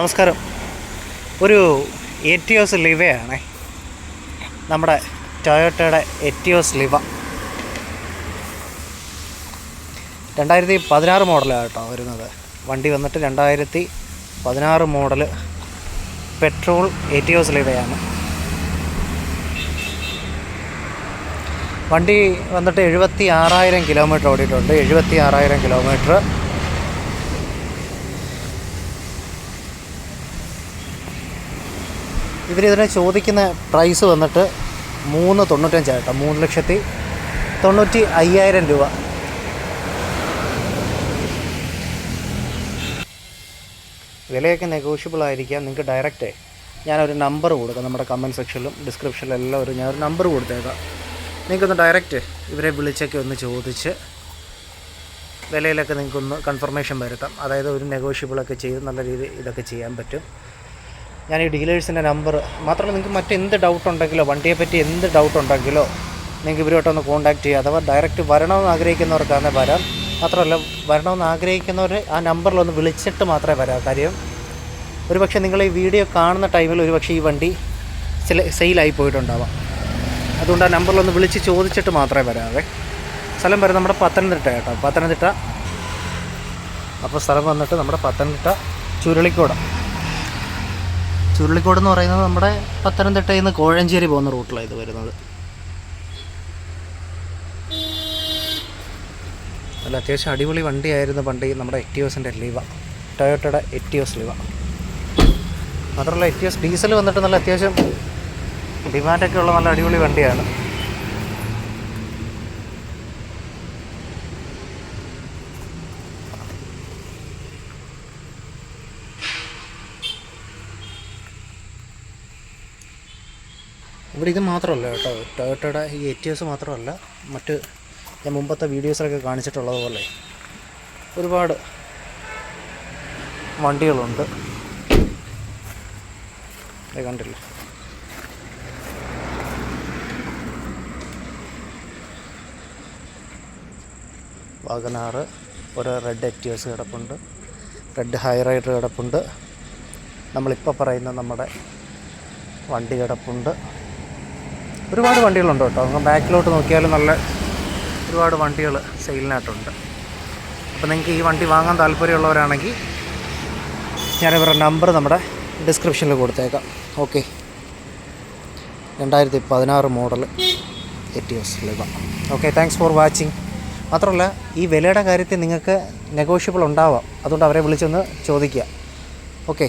നമസ്കാരം. ഒരു എറ്റിയോസ് ലിവയാണേ നമ്മുടെ ടൊയോട്ടയുടെ എറ്റിയോസ് ലിവ. രണ്ടായിരത്തി പതിനാറ് മോഡലാണ് കേട്ടോ വരുന്നത്. വണ്ടി വന്നിട്ട് രണ്ടായിരത്തി പതിനാറ് മോഡൽ പെട്രോൾ എറ്റിയോസ് ലിവയാണ്. വണ്ടി വന്നിട്ട് എഴുപത്തി ആറായിരം കിലോമീറ്റർ ഓടിയിട്ടുണ്ട്. എഴുപത്തി ആറായിരം കിലോമീറ്റർ ഇവരിതിനെ ചോദിക്കുന്ന പ്രൈസ് വന്നിട്ട് മൂന്ന് തൊണ്ണൂറ്റഞ്ചായിട്ടോ മൂന്ന് ലക്ഷത്തി തൊണ്ണൂറ്റി അയ്യായിരം രൂപ. വിലയൊക്കെ നെഗോഷ്യബിൾ ആയിരിക്കാം നിങ്ങൾക്ക് ഡയറക്റ്റ് ഞാനൊരു നമ്പർ കൊടുക്കാം നമ്മുടെ കമന്റ് സെക്ഷനിലും ഡിസ്ക്രിപ്ഷനിലും എല്ലാം ഒരു ഞാനൊരു നമ്പർ കൊടുത്തേക്കാം. നിങ്ങൾക്കൊന്ന് ഡയറക്റ്റ് ഇവരെ വിളിച്ചൊക്കെ ഒന്ന് ചോദിച്ച് വിലയിലൊക്കെ നിങ്ങൾക്കൊന്ന് കൺഫർമേഷൻ വരുത്താം. അതായത് ഒരു നെഗോഷ്യബിളൊക്കെ ചെയ്ത് നല്ല രീതിയിൽ ഇതൊക്കെ ചെയ്യാൻ പറ്റും. ഞാൻ ഈ ഡീലേഴ്സിന്റെ നമ്പർ മാത്രമല്ല നിങ്ങൾക്ക് മറ്റെന്ത് ഡൗട്ട് ഉണ്ടെങ്കിലോ വണ്ടിയെപ്പറ്റി എന്ത് ഡൗട്ട് ഉണ്ടെങ്കിലോ നിങ്ങൾക്ക് ഇവരുമായിട്ടൊന്ന് കോൺടാക്ട് ചെയ്യുക. അഥവാ ഡയറക്റ്റ് വരണമെന്ന് ആഗ്രഹിക്കുന്നവർക്കാണ് വരാം. മാത്രമല്ല വരണമെന്ന് ആഗ്രഹിക്കുന്നവർ ആ നമ്പറിലൊന്ന് വിളിച്ചിട്ട് മാത്രമേ വരാം കാര്യം ഒരുപക്ഷെ നിങ്ങൾ ഈ വീഡിയോ കാണുന്ന ടൈമിൽ ഒരുപക്ഷെ ഈ വണ്ടി ചില സെയിലായി പോയിട്ടുണ്ടാവാം. അതുകൊണ്ട് ആ നമ്പറിലൊന്ന് വിളിച്ച് ചോദിച്ചിട്ട് മാത്രമേ വരാവേ. സ്ഥലം വരെ നമ്മുടെ പത്തനംതിട്ട കേട്ടോ. പത്തനംതിട്ട. അപ്പോൾ സ്ഥലം വന്നിട്ട് നമ്മുടെ പത്തനംതിട്ട ചുരുളിക്കോട്. ചുരുളിക്കോട് എന്ന് പറയുന്നത് നമ്മുടെ പത്തനംതിട്ടയിൽ നിന്ന് കോഴഞ്ചേരി പോകുന്ന റൂട്ടിലാണ് ഇത് വരുന്നത്. അല്ല അത്യാവശ്യം അടിപൊളി വണ്ടിയായിരുന്നു പണ്ട് നമ്മുടെ എറ്റിയോസിന്റെ ലിവ ടൊയോട്ടയുടെ എറ്റിയോസ് ലിവ മാത്രമല്ല എറ്റിയോസ് ഡീസൽ വന്നിട്ട് നല്ല അത്യാവശ്യം ഡിമാൻഡൊക്കെ ഉള്ള നല്ല അടിപൊളി വണ്ടിയാണ്. ഇവിടെ ഇത് മാത്രമല്ല കേട്ടോ. ടൊയോട്ടയുടെ ഈ എറ്റിയോസ് മാത്രമല്ല മറ്റ് ഞാൻ മുമ്പത്തെ വീഡിയോസിലൊക്കെ കാണിച്ചിട്ടുള്ളതുപോലെ ഒരുപാട് വണ്ടികളുണ്ട്. കണ്ടില്ല? വാഗനാറ് ഒരു റെഡ് എറ്റിയോസ് കിടപ്പുണ്ട്. റെഡ് ഹൈ റൈഡർ കിടപ്പുണ്ട്. നമ്മളിപ്പോൾ പറയുന്ന നമ്മുടെ വണ്ടി കിടപ്പുണ്ട്. ഒരുപാട് വണ്ടികളുണ്ട് കേട്ടോ. നമുക്ക് ബാക്കിലോട്ട് നോക്കിയാലും നല്ല ഒരുപാട് വണ്ടികൾ സെയിലിനായിട്ടുണ്ട് അപ്പോൾ നിങ്ങൾക്ക് ഈ വണ്ടി വാങ്ങാൻ താല്പര്യമുള്ളവരാണെങ്കിൽ ഞാനിവരുടെ നമ്പർ നമ്മുടെ ഡിസ്ക്രിപ്ഷനിൽ കൊടുത്തേക്കാം. ഓക്കെ. രണ്ടായിരത്തി പതിനാറ് model Etios Liva okay thanks for watching മാത്രമല്ല ഈ വിലയുടെ കാര്യത്തിൽ നിങ്ങൾക്ക് നെഗോഷ്യബിൾ ഉണ്ടാവാം. അതുകൊണ്ട് അവരെ വിളിച്ചൊന്ന് ചോദിക്കുക. ഓക്കെ.